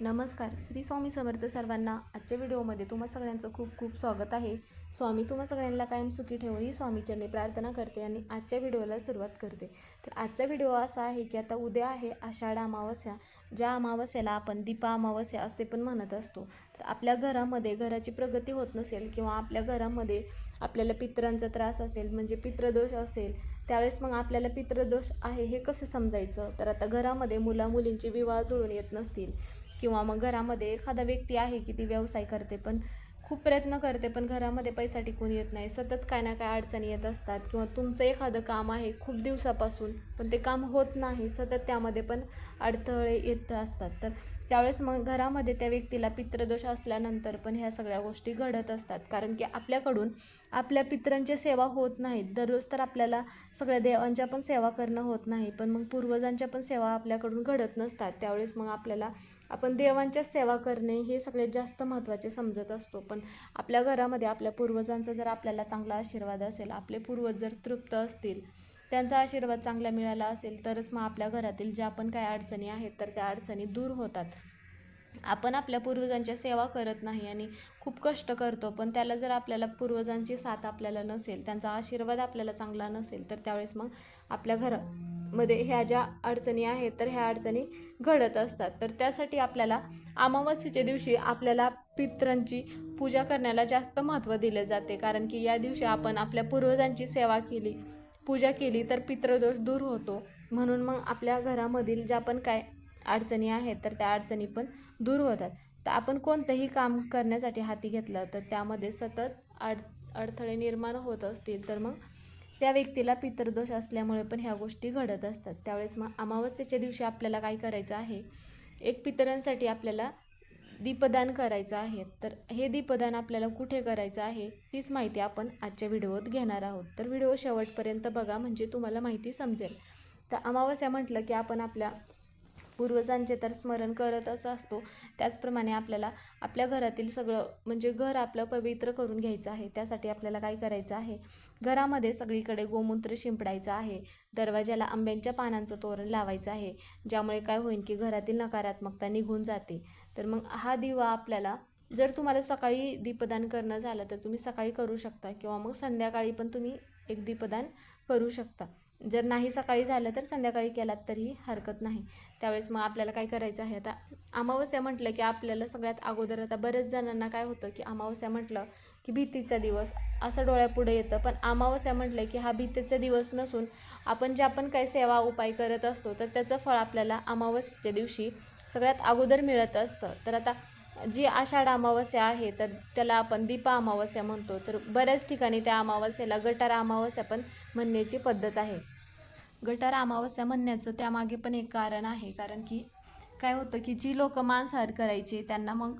नमस्कार श्री स्वामी समर्थ सर्वांना आजच्या व्हिडिओमध्ये तुम्हा सगळ्यांचं खूप खूप स्वागत आहे. स्वामी तुम्हा सगळ्यांना कायम सुखी ठेवू ही स्वामीचरणी प्रार्थना करते आणि आजच्या व्हिडिओला सुरुवात करते. तर आजचा व्हिडिओ असा आहे की आता उद्या आहे आषाढ अमावस्या. ज्या अमावस्याला आपण दीपा अमावस्या असे पण म्हणत असतो. तर आपल्या घरामध्ये घराची प्रगती होत नसेल किंवा आपल्या घरामध्ये आपल्याला पितरांचा त्रास असेल म्हणजे पितृदोष असेल त्यावेळेस मग आपल्याला पितृदोष आहे हे कसं समजायचं? तर आता घरामध्ये मुला मुलींचे विवाह जुळून येत नसतील. किंवा मग घरामध्ये एखादा व्यक्ती आहे की ती व्यवसाय करते पण खूप प्रयत्न करते पण घरामध्ये पैसा टिकून येत नाही. सतत काय ना काय अडचणी येत असतात किंवा तुमचं एखादं काम आहे खूप दिवसापासून पण ते काम होत नाही सतत त्यामध्ये पण अडथळे येत असतात. तर त्यावेळेस मग घरामध्ये त्या व्यक्तीला पितृदोष असल्यानंतर पण ह्या सगळ्या गोष्टी घडत असतात. कारण की आपल्याकडून आपल्या पितरांची सेवा होत नाहीत. दररोज तर आपल्याला सगळ्या देवांच्या पण सेवा करणं होत नाही पण मग पूर्वजांच्या पण सेवा आपल्याकडून घडत नसतात. त्यावेळेस मग आपल्याला आपण देवांच्या सेवा करणे हे सगळ्यात जास्त महत्त्वाचे समजत असतो. पण आपल्या घरामध्ये आपल्या पूर्वजांचा जर आपल्याला चांगला आशीर्वाद असेल आपले पूर्वज जर तृप्त असतील त्यांचा आशीर्वाद चांगला मिळाला असेल तरच मग आपल्या घरातील ज्या पण काही अडचणी आहेत तर त्या अडचणी दूर होतात. आपण आपल्या पूर्वजांच्या सेवा करत नाही आणि खूप कष्ट करतो पण त्याला जर आपल्याला पूर्वजांची साथ आपल्याला नसेल त्यांचा आशीर्वाद आपल्याला चांगला नसेल तर त्यावेळेस मग आपल्या घरामध्ये ह्या ज्या अडचणी आहेत तर ह्या अडचणी घडत असतात. तर त्यासाठी आपल्याला अमावस्येच्या दिवशी आपल्याला पित्रांची पूजा करण्याला जास्त महत्त्व दिले जाते. कारण की या दिवशी आपण आपल्या पूर्वजांची सेवा केली पूजा केली तर पितृदोष दूर होतो. म्हणून मग आपल्या घरामधील ज्या पण काय अडचणी आहेत तर त्या अडचणी पण दूर होतात. तर आपण कोणतंही काम करण्यासाठी हाती घेतलं तर त्यामध्ये सतत अड अडथळे निर्माण होत असतील तर मग त्या व्यक्तीला पितृदोष असल्यामुळे पण ह्या गोष्टी घडत असतात. त्यावेळेस मग अमावस्येच्या दिवशी आपल्याला काय करायचं आहे? एक पितरांसाठी आपल्याला दीपदान करायचं आहे. तर हे दीपदान आपल्याला कुठे करायचं आहे तीच माहिती आपण आजच्या व्हिडिओत घेणार आहोत. तर व्हिडिओ शेवटपर्यंत बघा म्हणजे तुम्हाला माहिती समजेल. तर अमावस्या म्हटलं की आपण आपल्या पूर्वजांचे तर स्मरण करतच असतो. त्याचप्रमाणे आपल्याला आपल्या घरातील सगळं म्हणजे घर आपलं पवित्र करून घ्यायचं आहे. त्यासाठी आपल्याला काय करायचं आहे? घरामध्ये सगळीकडे गोमूत्र शिंपडायचं आहे. दरवाज्याला आंब्यांच्या पानांचं तोरण लावायचं आहे. ज्यामुळे काय होईल की घरातील नकारात्मकता निघून जाते. तर मग हा दिवा आपल्याला जर तुम्हाला सकाळी दीपदान करणं झालं तर तुम्ही सकाळी करू शकता किंवा मग संध्याकाळी पण तुम्ही एक दीपदान करू शकता. जर नाही सकाळी झालं तर संध्याकाळी केलात तरी हरकत नाही. त्यावेळेस मग आपल्याला काय करायचं आहे आता? अमावस्या म्हटलं की आपल्याला सगळ्यात अगोदर आता बऱ्याच जणांना काय होतं की अमावस्या म्हटलं की भीतीचा दिवस असं डोळ्यापुढे येतं. पण अमावस्या म्हटलं की हा भीतीचा दिवस नसून आपण ज्या पण काही सेवा उपाय करत असतो तर त्याचं फळ आपल्याला अमावस्येच्या दिवशी सगळ्यात अगोदर मिळत असतं. तर आता जी आषाढ अमावस्या आहे तर त्याला आपण दीपा अमावस्या म्हणतो. तर बऱ्याच ठिकाणी त्या अमावस्याला गटार अमावस्या पण म्हणण्याची पद्धत आहे. गटार अमावस्या म्हणण्याचं त्यामागे पण एक कारण आहे. कारण की काय होतं की जी लोकं मांसाहार करायचे त्यांना मग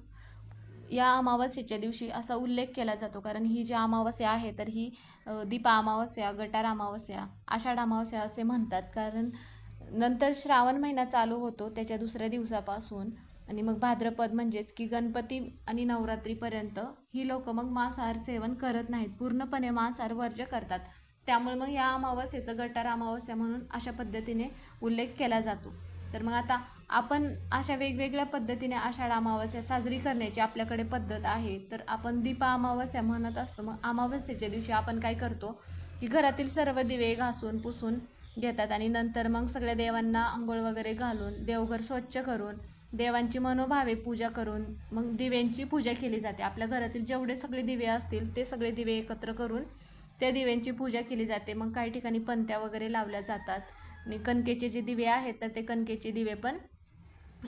या अमावस्येच्या दिवशी असा उल्लेख केला जातो. कारण ही जी अमावस्या आहे तर ही दीपा अमावस्या गटार अमावस्या आषाढ अमावस्या असे म्हणतात. कारण नंतर श्रावण महिना चालू होतो त्याच्या दुसऱ्या दिवसापासून आणि मग भाद्रपद म्हणजेच की गणपती आणि नवरात्रीपर्यंत ही लोक मग मांसाहार सेवन करत नाहीत. पूर्णपणे मांसाहार वर्ज्य करतात. त्यामुळे मग या अमावस्येचं गटार अमावस्या म्हणून अशा पद्धतीने उल्लेख केला जातो. तर मग आता आपण अशा वेगवेगळ्या पद्धतीने आषाढ अमावस्या साजरी करण्याची आपल्याकडे पद्धत आहे. तर आपण दीपा अमावस्या म्हणत असतो. मग अमावस्येच्या दिवशी आपण काय करतो? की घरातील सर्व दिवे घासून पुसून घेतात आणि नंतर मग सगळ्या देवांना आंघोळ वगैरे घालून देवघर स्वच्छ करून देवांची मनोभावे पूजा करून मग दिव्यांची पूजा केली जाते. आपल्या घरातील जेवढे सगळे दिवे असतील ते सगळे दिवे एकत्र करून त्या दिव्यांची पूजा केली जाते. मग काही ठिकाणी पंत्या वगैरे लावल्या जातात. आणि कणकेचे जे दिवे आहेत तर ते कणकेचे दिवे पण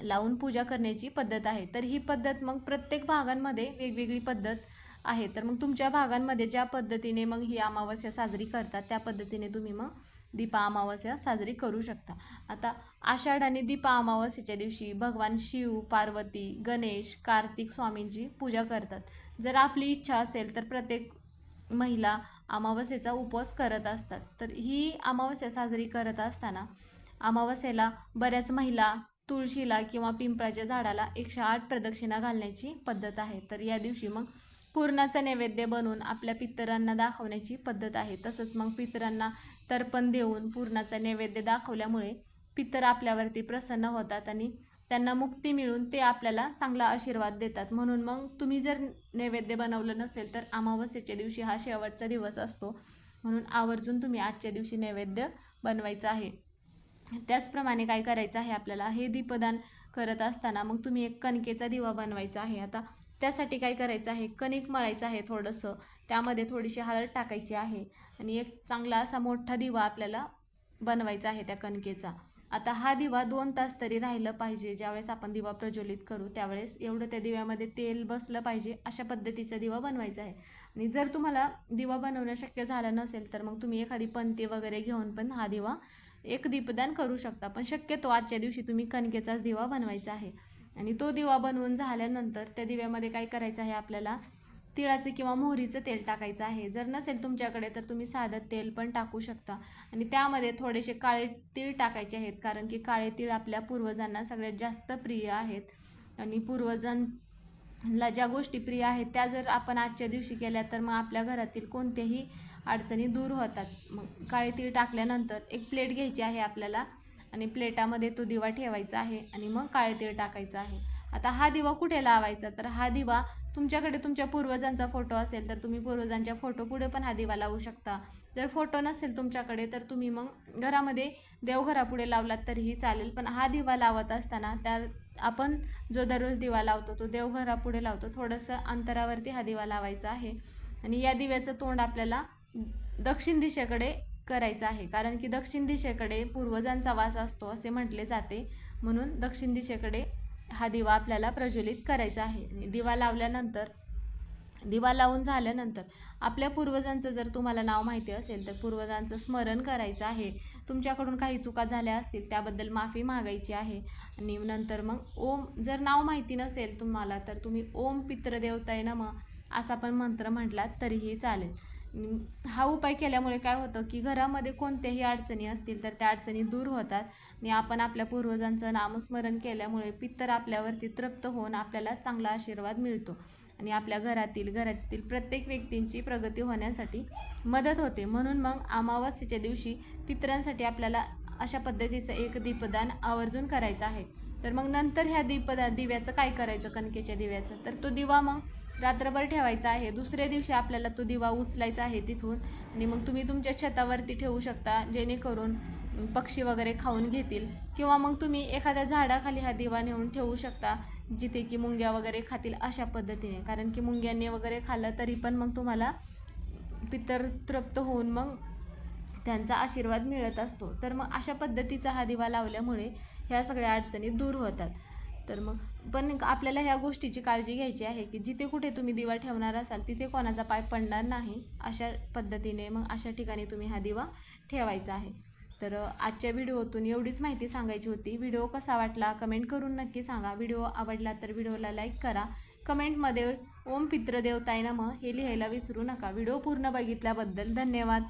लावून पूजा करण्याची पद्धत आहे. तर ही पद्धत मग प्रत्येक भागांमध्ये वेगवेगळी पद्धत आहे. तर मग तुमच्या भागांमध्ये ज्या पद्धतीने मग ही अमावस्या साजरी करतात त्या पद्धतीने तुम्ही मग दीपा अमावस्या साजरी करू शकता. आता आषाढ आणि दीपा अमावस्येच्या दिवशी भगवान शिव पार्वती गणेश कार्तिक स्वामींची पूजा करतात. जर आपली इच्छा असेल तर प्रत्येक महिला अमावस्येचा उपवास करत असतात. तर ही अमावस्या साजरी करत असताना अमावस्येला बऱ्याच महिला तुळशीला किंवा पिंपळाच्या झाडाला एकशे आठ प्रदक्षिणा घालण्याची पद्धत आहे. तर या दिवशी मग पूर्णाचा नैवेद्य बनवून आपल्या पितरांना दाखवण्याची पद्धत आहे. तसंच मग पितरांना तर्पण देऊन पूर्णाचा नैवेद्य दाखवल्यामुळे पितर आपल्यावरती प्रसन्न होतात आणि त्यांना मुक्ती मिळून ते आपल्याला चांगला आशीर्वाद देतात. म्हणून मग तुम्ही जर नैवेद्य बनवलं नसेल तर अमावस्येच्या दिवशी हा शेवटचा दिवस असतो. म्हणून आवर्जून तुम्ही आजच्या दिवशी नैवेद्य बनवायचं आहे. त्याचप्रमाणे काय करायचं आहे आपल्याला? हे दीपदान करत असताना मग तुम्ही एक कणकेचा दिवा बनवायचा आहे. आता त्यासाठी काय करायचं आहे? कणिक मळायचं आहे थोडंसं. त्यामध्ये थोडीशी हळद टाकायची आहे. आणि एक चांगला असा मोठा दिवा आपल्याला बनवायचा आहे त्या कणकेचा. आता हा दिवा दोन तास तरी राहिलं पाहिजे. ज्यावेळेस आपण दिवा प्रज्वलित करू त्यावेळेस एवढं त्या दिव्यामध्ये तेल बसलं पाहिजे अशा पद्धतीचा दिवा बनवायचा आहे. आणि जर तुम्हाला दिवा बनवणं शक्य झालं नसेल तर मग तुम्ही एखादी पंती वगैरे घेऊन पण हा दिवा एक दीपदान करू शकता. पण शक्यतो आजच्या दिवशी तुम्ही कणकेचाच दिवा बनवायचा आहे. आणि तो दिवा बनवून झाल्यानंतर त्या दिव्यामध्ये काय करायचं आहे आपल्याला? तिळाचं किंवा मोहरीचं तेल टाकायचं आहे. जर नसेल तुमच्याकडे तर तुम्ही साधं तेल पण टाकू शकता. आणि त्यामध्ये थोडेसे काळे तीळ टाकायचे आहेत कारण की काळे तीळ आपल्या पूर्वजांना सगळ्यात जास्त प्रिय आहेत. आणि पूर्वजांना ज्या गोष्टी प्रिय आहेत त्या जर आपण आजच्या दिवशी केल्या तर मग आपल्या घरातील कोणत्याही अडचणी दूर होतात. मग काळे तीळ टाकल्यानंतर एक प्लेट घ्यायची आहे आपल्याला. आणि प्लेटामध्ये तो दिवा ठेवायचा आहे आणि मग काळे तीळ टाकायचं आहे. आता हा दिवा कुठे लावायचा? तर हा दिवा तुमच्याकडे तुमच्या पूर्वजांचा फोटो असेल तर तुम्ही पूर्वजांच्या फोटो पुढे पण हा दिवा लावू शकता. जर फोटो नसेल तुमच्याकडे तर तुम्ही मग घरामध्ये देवघरापुढे लावलात तरीही चालेल. पण हा दिवा लावत असताना त्या आपण जो दररोज दिवा लावतो तो देवघरापुढे लावतो. थोडंसं अंतरावरती हा दिवा लावायचा आहे. आणि या दिव्याचं तोंड आपल्याला दक्षिण दिशेकडे करायचं आहे. कारण की दक्षिण दिशेकडे पूर्वजांचा वास असतो असे म्हटले जाते. म्हणून दक्षिण दिशेकडे हा दिवा आपल्याला प्रज्वलित करायचा आहे. आणि दिवा लावल्यानंतर दिवा लावून झाल्यानंतर आपल्या पूर्वजांचं जर तुम्हाला नाव माहिती असेल तर पूर्वजांचं स्मरण करायचं आहे. तुमच्याकडून काही चुका झाल्या असतील त्याबद्दल माफी मागायची आहे. आणि नंतर मग ओम जर नाव माहिती नसेल तुम्हाला तर तुम्ही ओम पित्रदेवताय नम असा पण मंत्र म्हटलात तरीही चालेल. हा उपाय केल्यामुळे काय होतं की घरामध्ये कोणत्याही अडचणी असतील तर त्या अडचणी दूर होतात. आणि आपण आपल्या पूर्वजांचं नामस्मरण केल्यामुळे पित्तर आपल्यावरती तृप्त होऊन आपल्याला चांगला आशीर्वाद मिळतो. आणि आपल्या घरातील घरातील प्रत्येक व्यक्तींची प्रगती होण्यासाठी मदत होते. म्हणून मग अमावास्येच्या दिवशी पितरांसाठी आपल्याला अशा पद्धतीचं एक दीपदान आवर्जून करायचं आहे. तर मग नंतर ह्या दीपदा दिव्याचं काय करायचं? कणकेच्या दिव्याचं. तर तो दिवा मग रात्रभर ठेवायचा आहे. दुसऱ्या दिवशी आपल्याला तो दिवा उचलायचा आहे तिथून. आणि मग तुम्ही तुमच्या छतावरती ठेवू शकता जेणेकरून पक्षी वगैरे खाऊन घेतील. किंवा मग तुम्ही एखाद्या झाडाखाली हा दिवा नेऊन ठेवू शकता जिथे की मुंग्या वगैरे खातील अशा पद्धतीने. कारण की मुंग्यांनी वगैरे खाल्लं तरी पण मग तुम्हाला पितर तृप्त होऊन मग त्यांचा आशीर्वाद मिळत असतो. तर मग अशा पद्धतीचा हा दिवा लावल्यामुळे ह्या सगळ्या अडचणी दूर होतात. तर मग पण आपल्याला ह्या गोष्टीची काळजी घ्यायची आहे की जिथे कुठे तुम्ही दिवा ठेवणार असाल तिथे कोणाचा पाय पडणार नाही. अशा पद्धतीने मग अशा ठिकाणी तुम्ही हा दिवा ठेवायचा आहे. तर आजच्या व्हिडिओतून एवढीच माहिती सांगायची होती. व्हिडिओ कसा वाटला कमेंट करून नक्की सांगा. व्हिडिओ आवडला तर व्हिडिओला लाईक करा. कमेंटमध्ये ओम पित्रदेवताय नम हे लिहायला विसरू नका. व्हिडिओ पूर्ण बघितल्याबद्दल धन्यवाद.